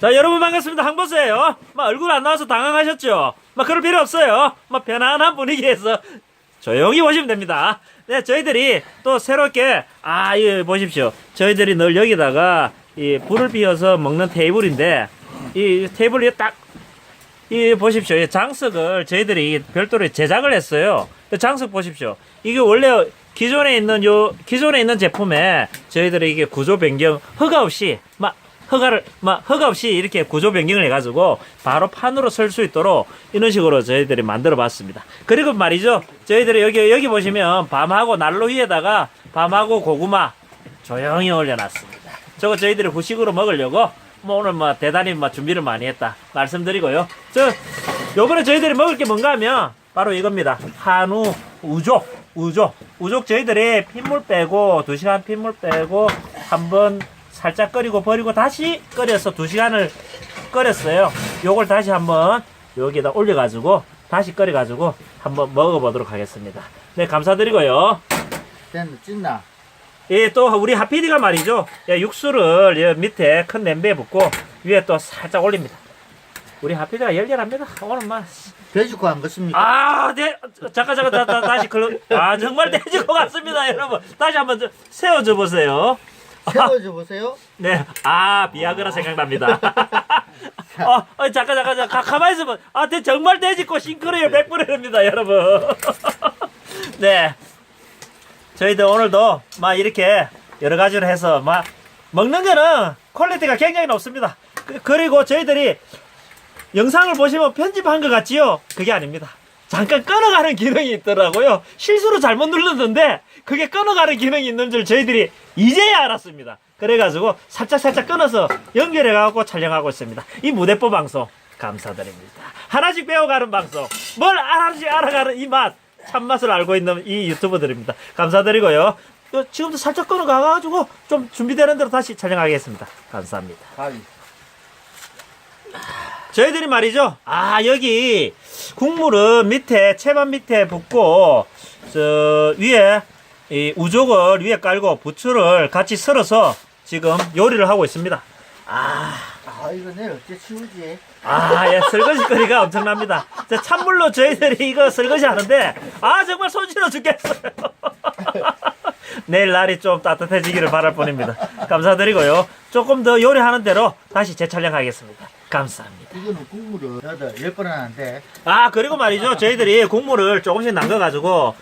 자 여러분 반갑습니다. 항보스예요. 막 얼굴 안 나와서 당황하셨죠? 막 그럴 필요 없어요. 막 편안한 분위기에서 조용히 보시면 됩니다. 네 저희들이 또 새롭게 아 이거 보십시오. 저희들이 늘 여기다가 이 불을 피워서 먹는 테이블인데 이 테이블이 딱이 보십시오. 이 장석을 저희들이 별도로 제작을 했어요. 이 장석 보십시오. 이게 원래 기존에 있는 요 기존에 있는 제품에 저희들이 이게 구조 변경 허가 없이 막 허가를 막 허가 없이 이렇게 구조 변경을 해가지고 바로 판으로 설 수 있도록 이런 식으로 저희들이 만들어 봤습니다. 그리고 말이죠, 저희들이 여기 여기 보시면 밤하고 난로 위에다가 밤하고 고구마 조용히 올려놨습니다. 저거 저희들이 후식으로 먹으려고 뭐 오늘 뭐 대단히 뭐 준비를 많이 했다 말씀드리고요. 저 요번에 저희들이 먹을 게 뭔가 하면 바로 이겁니다. 한우 우족 우족 우족 저희들이 핏물 빼고 2시간 핏물 빼고 한번 살짝 끓이고 버리고 다시 끓여서 2시간을 끓였어요. 요걸 다시 한번 여기다 올려가지고 다시 끓여가지고 한번 먹어보도록 하겠습니다. 네 감사드리고요. 된 찐나. 예, 또 우리 하피디가 말이죠. 예, 육수를 예, 밑에 큰 냄비에 붓고 위에 또 살짝 올립니다. 우리 하피디가 열렬합니다. 오늘 막 돼지코 안 것습니까? 아, 네. 잠깐, 잠깐, 다, 다, 다시, 그, 아, 정말 것 같습니다, 여러분. 다시 한번 저- 세워줘 보세요. 세워줘 보세요. 네. 아, 비아그라 생각납니다. 어, 어, 잠깐, 잠깐, 잠깐. 가, 가만히 있으면, 아, 대, 정말 돼지고 싱크로율 100%입니다, 여러분. 네. 저희들 오늘도 막 이렇게 여러 가지로 해서 막 먹는 거는 퀄리티가 굉장히 높습니다. 그- 그리고 저희들이 영상을 보시면 편집한 것 같지요? 그게 아닙니다. 잠깐 끊어가는 기능이 있더라고요. 실수로 잘못 눌렀는데 그게 끊어가는 기능이 있는 줄 저희들이 이제야 알았습니다. 그래가지고 살짝 살짝 끊어서 연결해가고 촬영하고 있습니다. 이 무대뽀 방송 감사드립니다. 하나씩 배워가는 방송 뭘 하나씩 알아가는 이 맛 참맛을 알고 있는 이 유튜버들입니다. 감사드리고요. 어, 지금도 살짝 끊어가가지고 좀 준비되는 대로 다시 촬영하겠습니다. 감사합니다. 저희들이 말이죠. 아, 여기 국물은 밑에, 채반 밑에 붓고, 저, 위에, 이 우족을 위에 깔고 부추를 같이 썰어서 지금 요리를 하고 있습니다. 아, 아 이거 내일 어째 치우지? 아, 예, 설거지 거리가 엄청납니다. 자, 찬물로 저희들이 이거 설거지 하는데, 아, 정말 손실어 죽겠어요. 내일 날이 좀 따뜻해지기를 바랄 뿐입니다. 감사드리고요. 조금 더 요리하는 대로 다시 재촬영하겠습니다. 감사합니다. 이거는 국물을 여덟 열번 하는데. 아 그리고 말이죠. 저희들이 국물을 조금씩 남겨가지고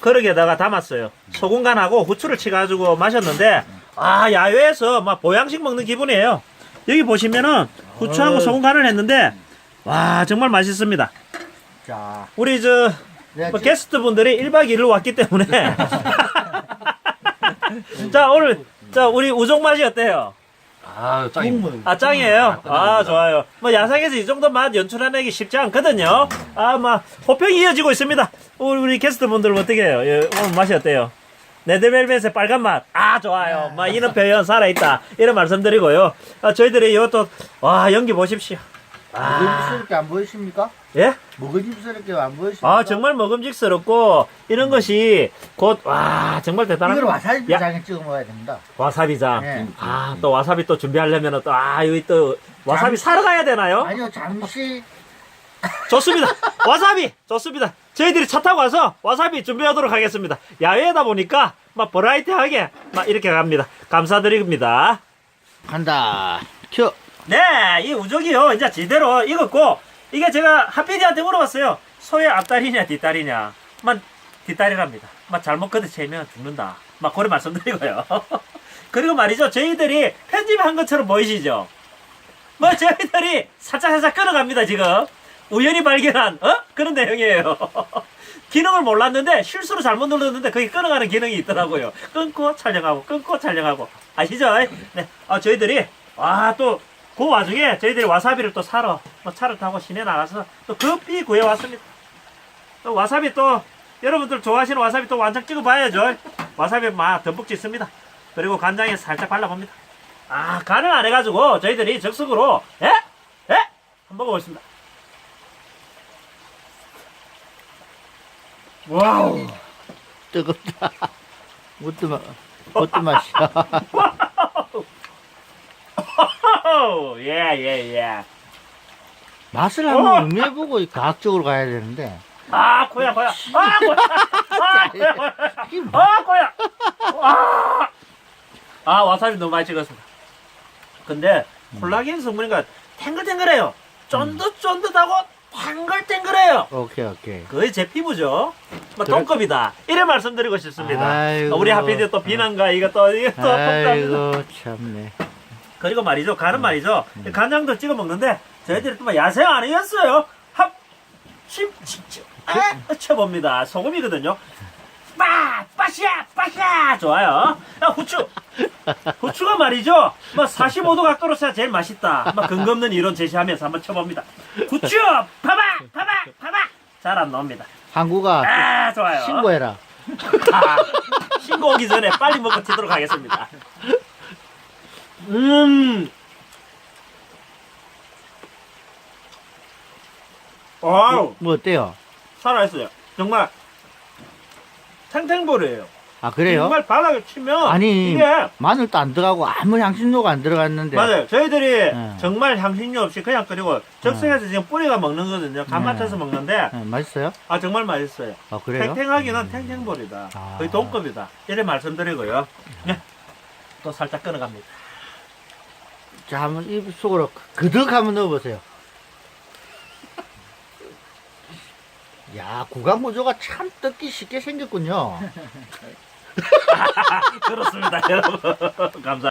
그릇에다가 담았어요. 소금 간하고 후추를 치가지고 마셨는데 아 야외에서 막 보양식 먹는 기분이에요. 여기 보시면은 후추하고. 소금 간을 했는데 와 정말 맛있습니다. 자. 우리 저 내가 뭐 지- 게스트 분들이 1박 2일 왔기 때문에. 자 오늘 자 우리 우정 맛이 어때요? 아, 국물 아 짱이에요. 아 끝납니다. 좋아요. 뭐 야상에서 이 정도 맛 연출하기 쉽지 않거든요. 아막 호평이 이어지고 있습니다. 우리, 우리 게스트분들 어떻게 해요? 예, 오늘 맛이 어때요? 레드벨벳의 빨간 맛. 아 좋아요. 막 이런 표현 살아있다. 이런 말씀드리고요. 아, 저희들이 이것도 와 연기 보십시오. 아 먹음직스럽게 안 보이십니까? 예? 먹음직스럽게 안 보이십니까? 아 정말 먹음직스럽고 이런 것이 곧 와 정말 대단합니다. 이걸 와사비 야, 장에 찍어 먹어야 됩니다. 와사비장. 네. 아또 와사비 또 준비하려면 또아 여기 또 와사비 사러 가야 되나요? 아니요 잠시 좋습니다. 와사비 좋습니다. 저희들이 차 타고 와서 와사비 준비하도록 하겠습니다. 야외다 보니까 막 버라이티하게 막 이렇게 갑니다. 감사드립니다. 간다. 켜. 네, 이 우족이요 이제 제대로 익었고 이게 제가 하피디한테 물어봤어요. 소의 앞다리냐 뒷다리냐. 만 뒷다리랍니다. 막 잘못 걷어채면 죽는다. 막 그런 말씀드리고요. 그리고 말이죠 저희들이 편집한 것처럼 보이시죠? 뭐 저희들이 살짝 살짝 끊어갑니다 지금. 우연히 발견한 어? 그런 내용이에요. 기능을 몰랐는데 실수로 잘못 눌렀는데 거기 끊어가는 기능이 있더라고요. 끊고 촬영하고 끊고 촬영하고 아시죠? 네, 아, 저희들이 아또 그 와중에 저희들이 와사비를 또 사러 뭐 차를 타고 시내 나가서 또 급히 구해 왔습니다. 또 와사비 또 여러분들 좋아하시는 와사비 또 완전 찍어봐야죠. 와사비 막 듬뿍 짓습니다. 그리고 간장에 살짝 발라봅니다. 아 간을 안 해가지고 저희들이 적석으로 에? 에? 한번 먹어보겠습니다. 와우. 뜨겁다. 무슨 맛? 어떤 맛이야? 오호! 예, 예, 예. 맛을 한번 어! 의미해보고 과학적으로 가야 되는데. 아, 고야, 고야. 아, 고야. 아, 고야, 고야. 이게 뭐- 아, 고야. 아, 아, 와사비 너무 많이 찍었습니다. 근데 콜라겐 성분인가 탱글탱글해요. 쫀득쫀득하고 탱글탱글해요. 오케이, 오케이. 거의 제 피부죠. 뭐 그래? 똥급이다. 이래 말씀드리고 싶습니다. 아이고. 우리 하피디 또 비난가 이거 또 이거 또 폭탄. 아이고, 참네. 그리고 말이죠. 간은 말이죠. 간장도 찍어 먹는데 저희들이 또뭐 야생 아니었어요. 합, 침, 침, 침, 아, 쳐봅니다. 소금이거든요. 빠, 빠샤, 빠샤. 좋아요. 아, 후추. 후추가 말이죠. 뭐 45도 각도로 써야 제일 맛있다. 뭐 근거 없는 이론 제시하면서 한번 쳐봅니다. 후추, 파박, 파박, 파박. 잘안 나옵니다. 항구가 아, 좋아요. 신고해라. 아, 신고 오기 전에 빨리 먹고 튀도록 하겠습니다. 음. 와우, 뭐 어때요? 살아있어요. 정말 탱탱볼이에요. 아, 그래요? 정말 바닥에 치면 아니, 이게 마늘도 안 들어가고 아무 향신료가 안 들어갔는데. 맞아요. 저희들이 네. 정말 향신료 없이 그냥 끓이고 적성해서 지금 뿌리가 먹는 거거든요. 간 네. 먹는데 네, 맛있어요? 아 정말 맛있어요. 아, 그래요? 탱탱하기는 탱탱볼이다. 아. 거의 동급이다. 이래 말씀드리고요. 네. 또 살짝 끊어갑니다. 자, 한번 입속으로 그득 한번 넣어보세요. 야, 구강 구조가 참 뜯기 쉽게 생겼군요. 그렇습니다, 여러분. 감사합니다.